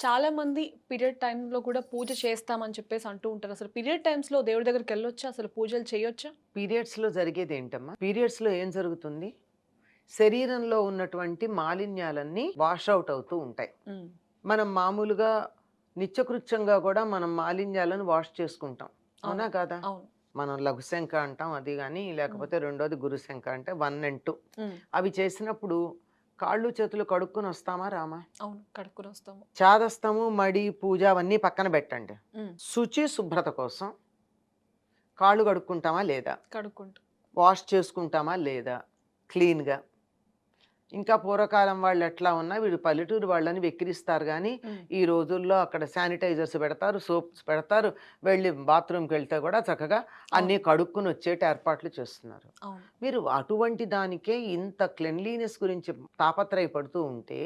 చాలా మంది పీరియడ్ టైంలో కూడా పూజ చేస్తామని చెప్పేసి అంటూ ఉంటారు. అసలు పీరియడ్ టైమ్స్లో దేవుడి దగ్గరికి వెళ్ళొచ్చా? అసలు పూజలు చేయొచ్చా? పీరియడ్స్లో జరిగేది ఏంటమ్మా? పీరియడ్స్లో ఏం జరుగుతుంది? శరీరంలో ఉన్నటువంటి మాలిన్యాలన్నీ వాష్ అవుట్ అవుతూ ఉంటాయి. మనం మామూలుగా నిత్యకృత్యంగా కూడా మనం మాలిన్యాలను వాష్ చేసుకుంటాం. అవునా కాదా? మనం లఘుశంఖ అంటాం అది కానీ లేకపోతే రెండోది గురుశంఖ అంటే వన్ అండ్ టూ. అవి చేసినప్పుడు కాళ్ళు చేతులు కడుక్కుని వస్తామా రామా? అవును కడుక్కుని వస్తాము. చాదస్తము మడి పూజ అవన్నీ పక్కన పెట్టండి. శుచి శుభ్రత కోసం కాళ్ళు కడుక్కుంటామా లేదా? కడుక్కుంటూ. వాష్ చేసుకుంటామా లేదా? క్లీన్గా. ఇంకా పూర్వకాలం వాళ్ళు ఎట్లా ఉన్నా వీళ్ళు పల్లెటూరు వాళ్ళని వెక్కిరిస్తారు కానీ ఈ రోజుల్లో అక్కడ శానిటైజర్స్ పెడతారు సోప్స్ పెడతారు వెళ్ళి బాత్రూమ్కి వెళ్తే కూడా చక్కగా అన్నీ కడుక్కుని వచ్చేటి ఏర్పాట్లు చేస్తున్నారు. మీరు అటువంటి దానికే ఇంత క్లెన్లీనెస్ గురించి తాపత్రయపడుతూ ఉంటే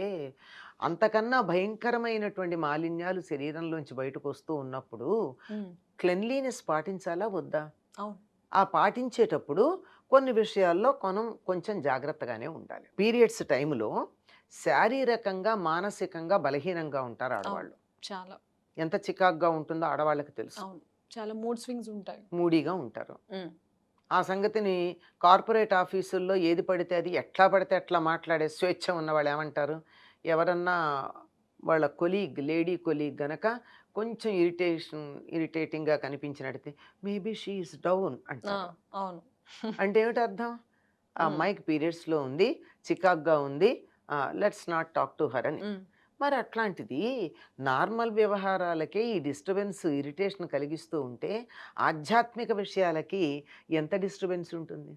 అంతకన్నా భయంకరమైనటువంటి మాలిన్యాలు శరీరంలోంచి బయటకు వస్తూ ఉన్నప్పుడు క్లెన్లీనెస్ పాటించాలా వద్దా? ఆ పాటించేటప్పుడు కొన్ని విషయాల్లో కొనం కొంచెం జాగ్రత్తగానే ఉండాలి. పీరియడ్స్ టైంలో శారీరకంగా మానసికంగా బలహీనంగా ఉంటారు ఆడవాళ్ళు. చాలా. ఎంత చికాగ్గా ఉంటుందో ఆడవాళ్ళకి తెలుసు. చాలా మూడ్ స్వింగ్స్ ఉంటాయి. మూడీగా ఉంటారు. ఆ సంగతిని కార్పొరేట్ ఆఫీసుల్లో ఏది పడితే అది ఎట్లా పడితే అట్లా మాట్లాడే స్వేచ్ఛ ఉన్న వాళ్ళు ఏమంటారు? ఎవరన్నా వాళ్ళ కొలీగ్ లేడీ కొలీగ్ గనక కొంచెం ఇరిటేషన్ ఇరిటేటింగ్గా కనిపించినట్టయితే మేబీ షీఈస్ డౌన్ అంటారు. అవును. అంటే ఏమిటి అర్థం? ఆ మ్మ్. అమ్మాయికి పీరియడ్స్లో ఉంది చికాగ్గా ఉంది let's not talk to her అని. మరి అట్లాంటిది నార్మల్ వ్యవహారాలకే ఈ డిస్టర్బెన్స్ ఇరిటేషన్ కలిగిస్తూ ఉంటే ఆధ్యాత్మిక విషయాలకి ఎంత డిస్టర్బెన్స్ ఉంటుంది?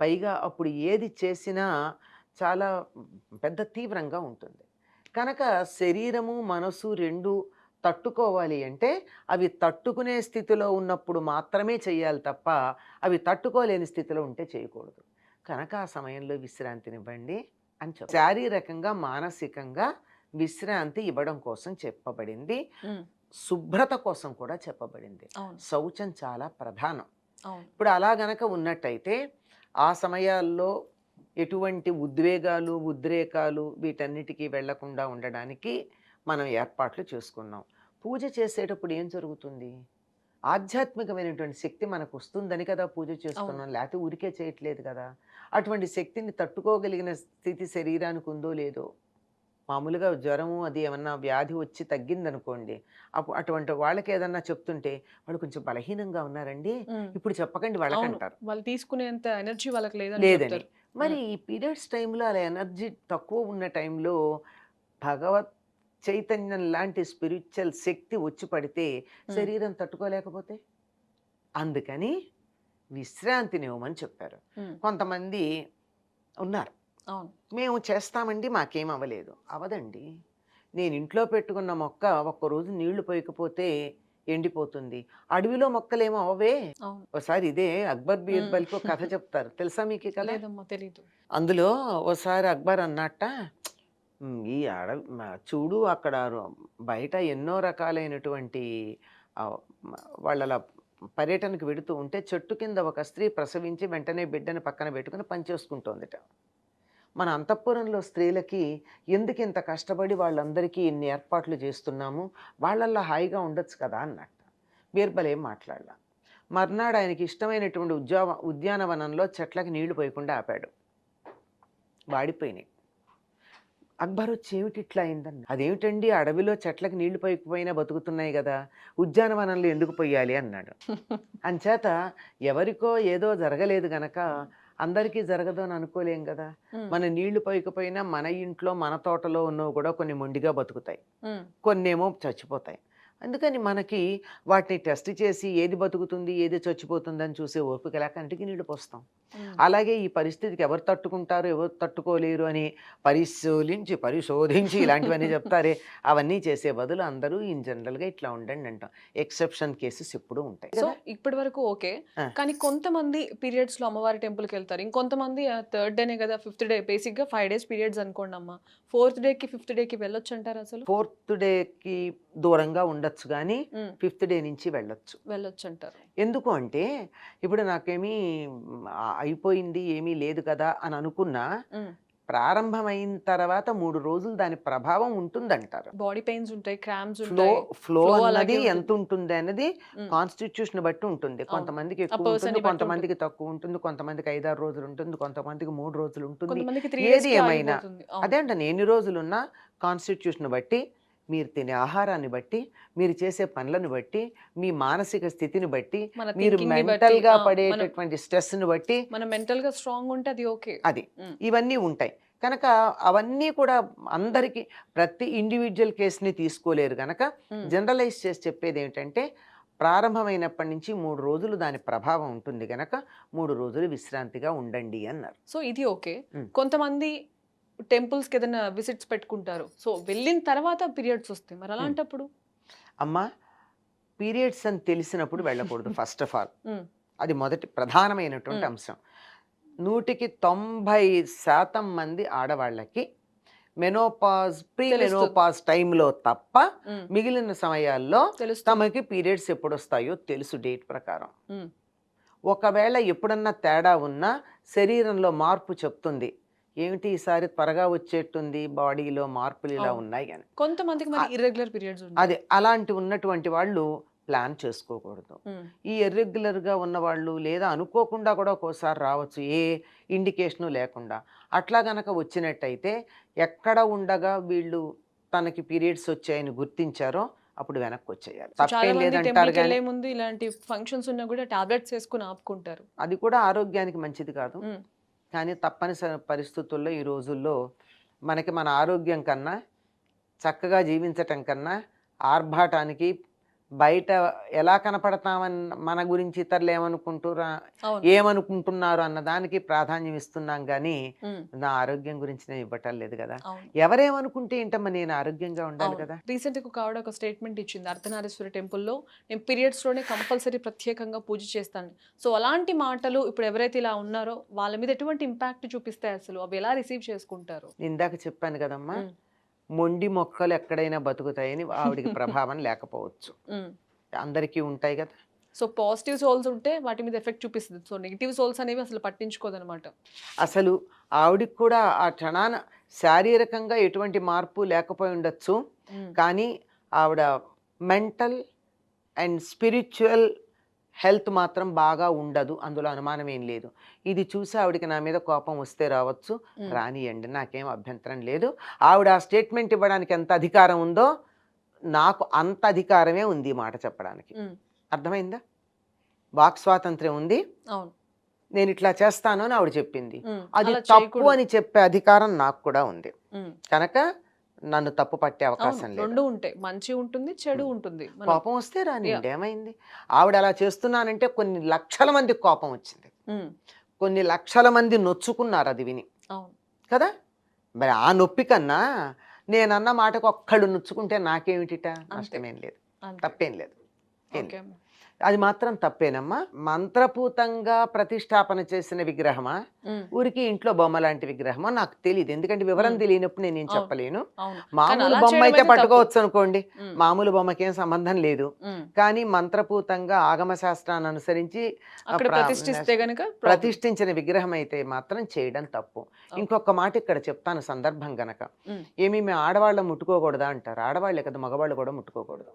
పైగా అప్పుడు ఏది చేసినా చాలా పెద్ద తీవ్రంగా ఉంటుంది. కనుక శరీరము మనసు రెండు తట్టుకోవాలి అంటే అవి తట్టుకునే స్థితిలో ఉన్నప్పుడు మాత్రమే చేయాలి తప్ప అవి తట్టుకోలేని స్థితిలో ఉంటే చేయకూడదు. కనుక ఆ సమయంలో విశ్రాంతినివ్వండి అని చెప్ప శారీరకంగా మానసికంగా విశ్రాంతి ఇవ్వడం కోసం చెప్పబడింది. శుభ్రత కోసం కూడా చెప్పబడింది. శౌచం చాలా ప్రధానం. ఇప్పుడు అలా గనక ఉన్నట్టయితే ఆ సమయాల్లో ఎటువంటి ఉద్వేగాలు ఉద్రేకాలు వీటన్నిటికీ వెళ్ళకుండా ఉండడానికి మనం ఏర్పాట్లు చేసుకున్నాం. పూజ చేసేటప్పుడు ఏం జరుగుతుంది? ఆధ్యాత్మికమైనటువంటి శక్తి మనకు వస్తుందని కదా పూజ చేస్తున్నాం లేకపోతే ఊరికే చేయట్లేదు కదా? అటువంటి శక్తిని తట్టుకోగలిగిన స్థితి శరీరానికి ఉందో లేదో? మామూలుగా జ్వరము అది ఏమన్నా వ్యాధి వచ్చి తగ్గిందనుకోండి అప్పుడు అటువంటి వాళ్ళకి ఏదన్నా చెప్తుంటే వాళ్ళు కొంచెం బలహీనంగా ఉన్నారండి. ఇప్పుడు చెప్పకండి అవును. వాళ్ళకంటారు. వాళ్ళు తీసుకునేంత ఎనర్జీ వాళ్ళకి లేదని చెప్తారు. మరి ఈ పీరియడ్స్ టైంలో అలా ఎనర్జీ తక్కువ ఉన్న టైంలో భగవత్ చైతన్యం లాంటి స్పిరిచువల్ శక్తి వచ్చి పడితే శరీరం తట్టుకోలేకపోతే? అందుకని విశ్రాంతిని ఇవ్వమని చెప్పారు కొంతమంది ఉన్నారు. మేము చేస్తామండి మాకేం అవ్వలేదు. అవదండి నేను ఇంట్లో పెట్టుకున్న మొక్క ఒక్కరోజు నీళ్ళు పోయకపోతే ఎండిపోతుంది. అడవిలో మొక్కలేమో అవే ఒకసారి ఇదే అక్బర్ బీర్బల్కి కథ చెప్తారు. తెలుసా మీకు కథ? అందులో ఒకసారి అక్బర్ అన్నట్ట "మ్, ఈ అడవి చూడు అక్కడ బయట ఎన్నో రకాలైనటువంటి వాళ్ళ పర్యటనకు వెడుతూ ఉంటే చెట్టు కింద ఒక స్త్రీ ప్రసవించి వెంటనే బిడ్డని పక్కన పెట్టుకుని పనిచేసుకుంటోందిట మన అంతఃపురంలో స్త్రీలకి ఎందుకు ఇంత కష్టపడి వాళ్ళందరికీ ఇన్ని ఏర్పాట్లు చేస్తున్నాము? వాళ్ళల్లో హాయిగా ఉండొచ్చు కదా అన్నట్ట. బీర్బల్ ఏం మాట్లాడలా. మర్నాడు ఆయనకి ఇష్టమైనటువంటి ఉద్యావ ఉద్యానవనంలో చెట్లకి నీళ్ళు పోయకుండా ఆపాడు. వాడిపోయినాయి. అక్బర్ వచ్చి ఏమిటి ఇట్లా అయిందన్న. అదేమిటండి? అడవిలో చెట్లకి నీళ్ళు పోయకపోయినా బతుకుతున్నాయి కదా. ఉద్యానవనంలో ఎందుకు పోయాలి అన్నాడు. అంచేత ఎవరికో ఏదో జరగలేదు గనక అందరికీ జరగదు అని అనుకోలేం కదా. మన నీళ్ళు పోయకపోయినా మన ఇంట్లో మన తోటలో ఉన్నవి కూడా కొన్ని మొండిగా బతుకుతాయి. కొన్నేమో చచ్చిపోతాయి. అందుకని మనకి వాటిని టెస్ట్ చేసి ఏది బతుకుతుంది ఏది చచ్చిపోతుందని చూసే ఓపిక లేక కంటికి నీళ్ళు పోస్తాం. అలాగే ఈ పరిస్థితికి ఎవరు తట్టుకుంటారు ఎవరు తట్టుకోలేరు అని పరిశోధించి పరిశోధించి ఇలాంటివన్నీ చెప్తారే. అవన్నీ చేసే బదులు అందరూ ఇన్ జనరల్గా ఇట్లా ఉండండి అంటాం. ఎక్సెప్షన్ కేసెస్ ఎప్పుడూ ఉంటాయి సో ఇప్పటి వరకు ఓకే. కానీ కొంతమంది పీరియడ్స్లో అమ్మవారి టెంపుల్కి వెళ్తారు. ఇంకొంతమంది థర్డ్ డేనే కదా ఫిఫ్త్ డే బేసిక్గా ఫైవ్ డేస్ పీరియడ్స్ అనుకోండి అమ్మా. ఫోర్త్ డే కి ఫిఫ్త్ డే కి వెళ్ళొచ్చు అంటారు అసలు? ఫోర్త్ డేకి దూరంగా ఉండొచ్చు కానీ ఫిఫ్త్ డే నుంచి వెళ్ళొచ్చు. వెళ్ళొచ్చు అంటారు ఎందుకు అంటే ఇప్పుడు నాకేమీ అయిపోయింది ఏమీ లేదు కదా అని అనుకున్నా ప్రారంభమైన తర్వాత మూడు రోజులు దాని ప్రభావం ఉంటుందంటారు. బాడీ పెయిన్స్ ఉంటాయి క్రామ్స్ ఫ్లో ఫ్లో ఉంటుంది. ఎంత ఉంటుంది అనేది. కాన్స్టిట్యూషన్ బట్టి ఉంటుంది. కొంతమందికి ఎక్కువ ఉంటుంది కొంతమందికి తక్కువ ఉంటుంది కొంతమందికి ఐదారు రోజులు ఉంటుంది కొంతమందికి మూడు రోజులు ఉంటుంది. ఏది ఏమైనా. అదే అంటే ఎన్ని రోజులున్నా కాన్స్టిట్యూషన్ బట్టి మీరు తినే ఆహారాన్ని బట్టి మీరు చేసే పనులను బట్టి మీ మానసిక స్థితిని బట్టి మీరు మెంటల్గా పడేటటువంటి స్ట్రెస్ని బట్టి మనం మెంటల్గా స్ట్రాంగ్ ఉంటే అది ఓకే అది. ఇవన్నీ ఉంటాయి కనుక అవన్నీ కూడా అందరికీ ప్రతి ఇండివిజువల్ కేసుని తీసుకోలేరు కనుక. జనరలైజ్ చేసి చెప్పేది ఏంటంటే ప్రారంభమైనప్పటి నుంచి మూడు రోజులు దాని ప్రభావం ఉంటుంది కనుక మూడు రోజులు విశ్రాంతిగా ఉండండి అన్నారు సో ఇది ఓకే. కొంతమంది టెంపుల్స్కి ఏదైనా విజిట్స్ పెట్టుకుంటారు సో వెళ్ళిన తర్వాత పీరియడ్స్ వస్తాయి మరి అలాంటప్పుడు అమ్మా పీరియడ్స్ అని తెలిసినప్పుడు వెళ్ళకూడదు ఫస్ట్ ఆఫ్ ఆల్. అది మొదటి ప్రధానమైనటువంటి. అంశం నూటికి తొంభై శాతం మంది ఆడవాళ్ళకి మెనోపాజ్ ప్రీ. మెనోపాజ్ టైంలో తప్ప. మిగిలిన సమయాల్లో తమకి పీరియడ్స్ ఎప్పుడు వస్తాయో తెలుసు డేట్ ప్రకారం. ఒకవేళ ఎప్పుడన్నా తేడా ఉన్నా శరీరంలో మార్పు చెప్తుంది ఏమిటి ఈసారి త్వరగా వచ్చేట్టుంది బాడీలో మార్పులు ఇలా. ఉన్నాయి అని. కొంతమందికి ఇర్రెగ్యులర్ పీరియడ్స్ అదే అలాంటి ఉన్నటువంటి వాళ్ళు ప్లాన్ చేసుకోకూడదు. ఈ ఇర్రెగ్యులర్గా ఉన్నవాళ్ళు లేదా అనుకోకుండా కూడా ఒక్కోసారి రావచ్చు ఏ ఇండికేషను లేకుండా. అట్లా గనక వచ్చినట్టయితే ఎక్కడ ఉండగా వీళ్ళు తనకి పీరియడ్స్ వచ్చాయని గుర్తించారో అప్పుడు వెనక్కి వచ్చేయాలి. తప్పేం మంది లేదంటారు ఇలాంటి ఫంక్షన్స్ ఉన్నా కూడా టాబ్లెట్స్ వేసుకుని ఆపుకుంటారు. అది కూడా ఆరోగ్యానికి మంచిది కాదు. కానీ తప్పనిసరి పరిస్థితుల్లో ఈ రోజుల్లో మనకి మన ఆరోగ్యం కన్నా చక్కగా జీవించటం కన్నా ఆర్భాటానికి బయట ఎలా కనపడతామని మన గురించి ఇతరులు ఏమనుకుంటురా ఏమనుకుంటున్నారు అన్న దానికి ప్రాధాన్యం ఇస్తున్నాం కానీ. నా ఆరోగ్యం గురించి నేను ఇవ్వటం లేదు కదా. ఎవరేమనుకుంటే ఏంటమ్మా నేను ఆరోగ్యంగా ఉండాలి కదా? రీసెంట్గా ఒక స్టేట్మెంట్ ఇచ్చింది అర్ధనారీశ్వరి టెంపుల్లో నేను పీరియడ్స్లోనే కంపల్సరీ ప్రత్యేకంగా పూజ చేస్తాను. సో అలాంటి మాటలు ఇప్పుడు ఎవరైతే ఇలా ఉన్నారో వాళ్ళ మీద ఎటువంటి ఇంపాక్ట్ చూపిస్తాయి అసలు? అవి ఎలా రిసీవ్ చేసుకుంటారు? ఇందాక చెప్పాను కదమ్మా. మొండి మొక్కలు ఎక్కడైనా బతుకుతాయని ఆవిడికి ప్రభావం లేకపోవచ్చు. అందరికీ ఉంటాయి కదా. సో పాజిటివ్ సోల్స్ ఉంటే వాటి మీద ఎఫెక్ట్ చూపిస్తుంది. సో నెగిటివ్ సోల్స్ అనేవి అసలు పట్టించుకోదనమాట. అసలు ఆవిడికి కూడా ఆ క్షణాన శారీరకంగా ఎటువంటి మార్పు లేకపోయి ఉండొచ్చు. కానీ ఆవిడ మెంటల్ అండ్ స్పిరిచువల్ హెల్త్ మాత్రం బాగా ఉండదు అందులో అనుమానం ఏం లేదు ఇది చూసి ఆవిడకి నా మీద కోపం వస్తే రావచ్చు. రానియండి నాకేం అభ్యంతరం లేదు ఆవిడ ఆ స్టేట్మెంట్ ఇవ్వడానికి ఎంత అధికారం ఉందో నాకు అంత అధికారమే ఉంది మాట చెప్పడానికి. అర్థమైందా వాక్ స్వాతంత్ర్యం ఉంది నేను ఇట్లా చేస్తాను అని ఆవిడ చెప్పింది. అది తప్పు. అని చెప్పే అధికారం నాకు కూడా ఉంది. కనుక నన్ను తప్పు పట్టే అవకాశం లేదు. రెండు ఉంటాయి. మంచి ఉంటుంది చెడు. ఉంటుంది. కోపం వస్తే రానివ్వండి ఏమైంది ఆవిడ అలా చేస్తున్నానంటే కొన్ని లక్షల మందికి కోపం వచ్చింది. కొన్ని లక్షల మంది నొచ్చుకున్నారు అది విని. కదా? మరి ఆ నొప్పి కన్నా నేనన్న మాటకు ఒక్కళ్ళు నొచ్చుకుంటే నాకేమిటిట? నష్టమేం లేదు. తప్పేం లేదు. అది మాత్రం తప్పేనమ్మా. మంత్రపూతంగా ప్రతిష్టాపన చేసిన విగ్రహమా. ఊరికి ఇంట్లో బొమ్మ లాంటి విగ్రహమా? నాకు తెలియదు ఎందుకంటే వివరం. తెలియనప్పుడు నేను ఏం. చెప్పలేను. మామూలు బొమ్మ అయితే పట్టుకోవచ్చు అనుకోండి. మామూలు బొమ్మకేం సంబంధం లేదు. కానీ మంత్రపూతంగా ఆగమ శాస్త్రాన్ని అనుసరించి. ప్రతిష్ఠించిన విగ్రహం అయితే మాత్రం చేయడం తప్పు. ఇంకొక మాట ఇక్కడ చెప్తాను సందర్భం గనక. ఏమి మేము ఆడవాళ్ళం ముట్టుకోకూడదా అంటారు? ఆడవాళ్ళే కదా మగవాళ్ళు కూడా ముట్టుకోకూడదు.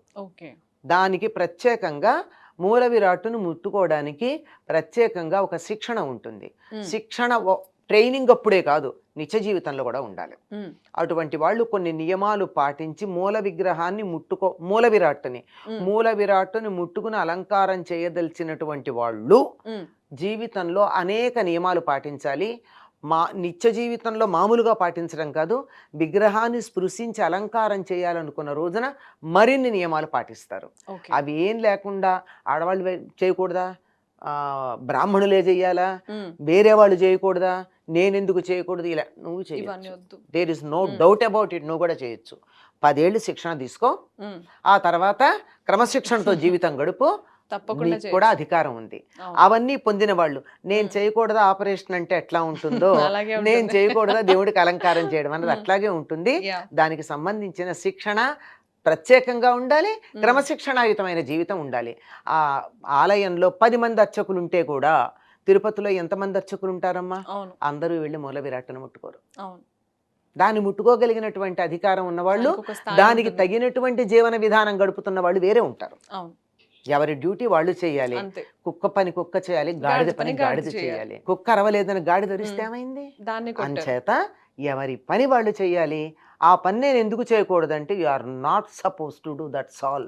దానికి ప్రత్యేకంగా మూల విరాట్టును ముట్టుకోవడానికి ప్రత్యేకంగా ఒక శిక్షణ ఉంటుంది. శిక్షణ ట్రైనింగ్ అప్పుడే కాదు నిత్య జీవితంలో కూడా ఉండాలి. అటువంటి వాళ్ళు కొన్ని నియమాలు పాటించి మూల విగ్రహాన్ని ముట్టుకో మూల విరాట్టుని. మూల విరాట్టుని ముట్టుకుని అలంకారం చేయదలిచినటువంటి వాళ్ళు. జీవితంలో అనేక నియమాలు పాటించాలి మా నిత్య జీవితంలో మామూలుగా పాటించడం కాదు విగ్రహాన్ని స్పృశించి అలంకారం చేయాలనుకున్న రోజున మరిన్ని నియమాలు పాటిస్తారు. అవి ఏం లేకుండా ఆడవాళ్ళు చేయకూడదా? బ్రాహ్మణులే చెయ్యాలా ఉమ్. వేరే వాళ్ళు చేయకూడదా? నేనెందుకు చేయకూడదు? ఇలా నువ్వు చేయొచ్చు. There is no. Doubt about it నువ్వు కూడా చేయొచ్చు. పదేళ్ళు శిక్షణ తీసుకో. ఆ తర్వాత క్రమశిక్షణతో జీవితం గడుపు. తప్పకుండా కూడా అధికారం ఉంది అవును. అవన్నీ పొందిన వాళ్ళు నేను. చేయకూడదా ఆపరేషన్ అంటే ఎట్లా ఉంటుందో నేను. చేయకూడదా దేవుడికి అలంకారం చేయడం అన్నది. అట్లాగే ఉంటుంది. దానికి సంబంధించిన శిక్షణ ప్రత్యేకంగా ఉండాలి. క్రమశిక్షణాయుతమైన జీవితం ఉండాలి ఆ ఆలయంలో పది మంది అర్చకులు ఉంటే కూడా తిరుపతిలో ఎంతమంది అర్చకులు ఉంటారమ్మా అందరూ వెళ్ళి మూల విరాట్టను ముట్టుకోరు దాన్ని ముట్టుకోగలిగినటువంటి అధికారం ఉన్నవాళ్ళు దానికి. తగినటువంటి జీవన విధానం గడుపుతున్న వాళ్ళు వేరే ఉంటారు అవును ఎవరి డ్యూటీ వాళ్ళు చేయాలి. కుక్క పని కుక్క చేయాలి గాడిద పని గాడిద చేయాలి. కుక్క అరవలేదని గాడిద ధరిస్తే. ఏమైంది? అంచేత ఎవరి పని వాళ్ళు చేయాలి. ఆ పని నేను ఎందుకు చేయకూడదంటే you are not suppose to do that's all